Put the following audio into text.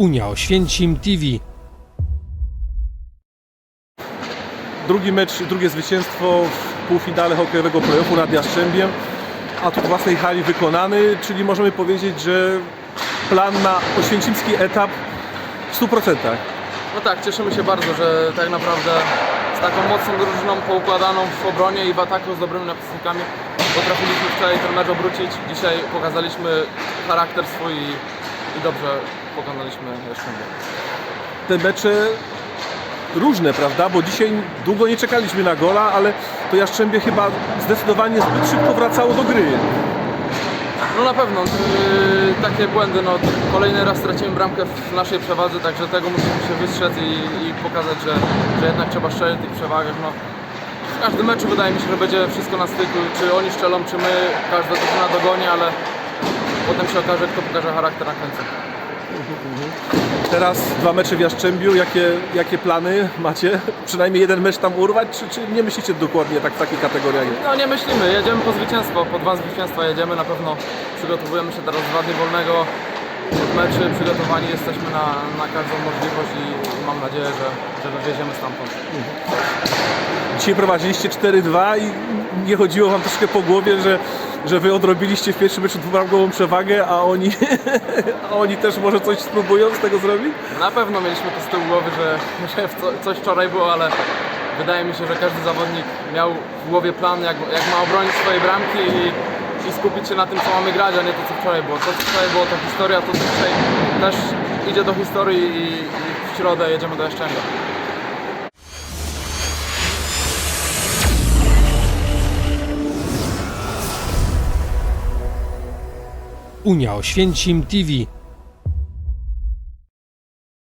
Unia Oświęcim TV. Drugi mecz, drugie zwycięstwo w półfinale hokejowego playoffu nad Jastrzębiem, a tu w własnej hali wykonany, czyli możemy powiedzieć, że plan na oświęcimski etap w 100%. No tak, cieszymy się bardzo, że tak naprawdę z taką mocną drużyną poukładaną w obronie i w ataku z dobrymi napastnikami potrafiliśmy wczoraj ten mecz obrócić. Dzisiaj pokazaliśmy charakter swój i, i dobrze pokonaliśmy Jastrzębie. Te mecze różne, prawda? Bo dzisiaj długo nie czekaliśmy na gola, ale to Jastrzębie chyba zdecydowanie zbyt szybko wracało do gry. No na pewno, yy, takie błędy, no kolejny raz stracimy bramkę w naszej przewadze, także tego musimy się wystrzec i, i pokazać, że, że jednak trzeba szczelić tych przewagach. No. W każdym meczu wydaje mi się, że będzie wszystko na styku, czy oni szczelą, czy my, każda drużyna dogoni, ale potem się okaże, kto pokaże charakter na końcu. Teraz dwa mecze w Jastrzębiu. Jakie, jakie plany macie? Przynajmniej jeden mecz tam urwać, czy, czy nie myślicie dokładnie tak w takich kategoriach? No nie myślimy, jedziemy po zwycięstwo, po dwa zwycięstwa jedziemy, na pewno przygotowujemy się teraz dwa dni wolnego od meczy, przygotowani jesteśmy na, na każdą możliwość i mam nadzieję, że, że wywieziemy stamtąd. Dzisiaj prowadziliście 4-2 i nie chodziło wam troszkę po głowie, że, że wy odrobiliście w pierwszym meczu dwubramkową przewagę, a oni, a oni też może coś spróbują z tego zrobić? Na pewno mieliśmy to z tyłu głowy, że, że coś wczoraj było, ale wydaje mi się, że każdy zawodnik miał w głowie plan, jak, jak ma obronić swoje bramki i, i skupić się na tym, co mamy grać, a nie to, co wczoraj było. To, co wczoraj było, to historia, to, co dzisiaj też idzie do historii i, i w środę jedziemy do Jaszczęga. Unia Oświęcim TV.